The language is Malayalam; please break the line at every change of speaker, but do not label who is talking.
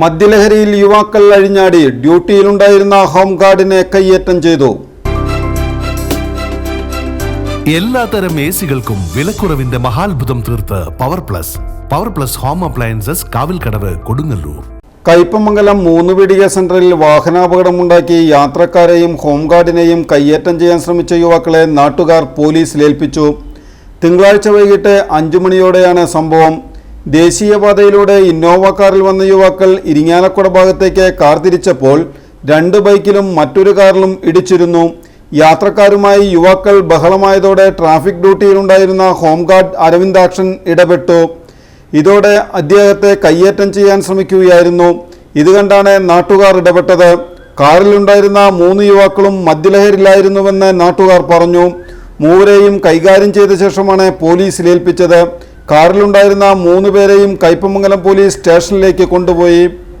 മദ്യലഹരിയിൽ യുവാക്കൾ അഴിഞ്ഞാടി ഡ്യൂട്ടിയിലുണ്ടായിരുന്ന ഹോംഗാർഡിനെ കയ്യേറ്റം ചെയ്തു
എല്ലാതരം എ സികൾക്കും വിലക്കുറവിന്റെ മഹാത്ഭുതം തീർത്ത് power plus power plus home appliances Kavilkadavu Kodungallur
Kaipamangalam Moonnupeedika സെന്ററിൽ വാഹനാപകടമുണ്ടാക്കി യാത്രക്കാരെയും ഹോംഗാർഡിനെയും കയ്യേറ്റം ചെയ്യാൻ ശ്രമിച്ച യുവാക്കളെ നാട്ടുകാർ പോലീസിലേൽപ്പിച്ചു തിങ്കളാഴ്ച വൈകിട്ട് അഞ്ചു മണിയോടെയാണ് സംഭവം ദേശീയപാതയിലൂടെ ഇന്നോവ കാറിൽ വന്ന യുവാക്കൾ ഇരിങ്ങാലക്കുട ഭാഗത്തേക്ക് കാർ തിരിച്ചപ്പോൾ രണ്ട് ബൈക്കിലും മറ്റൊരു കാറിലും ഇടിച്ചിരുന്നു യാത്രക്കാരുമായി യുവാക്കൾ ബഹളമായതോടെ ട്രാഫിക് ഡ്യൂട്ടിയിലുണ്ടായിരുന്ന ഹോംഗാർഡ് അരവിന്ദാക്ഷൻ ഇടപെട്ടു ഇതോടെ അദ്ദേഹത്തെ കയ്യേറ്റം ചെയ്യാൻ ശ്രമിക്കുകയായിരുന്നു ഇത് കണ്ടാണ് നാട്ടുകാർ ഇടപെട്ടത് കാറിലുണ്ടായിരുന്ന മൂന്ന് യുവാക്കളും മദ്യലഹരിലായിരുന്നുവെന്ന് നാട്ടുകാർ പറഞ്ഞു മൂവരെയും കൈകാര്യം ചെയ്ത ശേഷമാണ് പോലീസിലേൽപ്പിച്ചത് കാറിലുണ്ടായിരുന്ന മൂന്ന് പേരെയും കയ്പമംഗലം പോലീസ് സ്റ്റേഷനിലേക്ക് കൊണ്ടുപോയി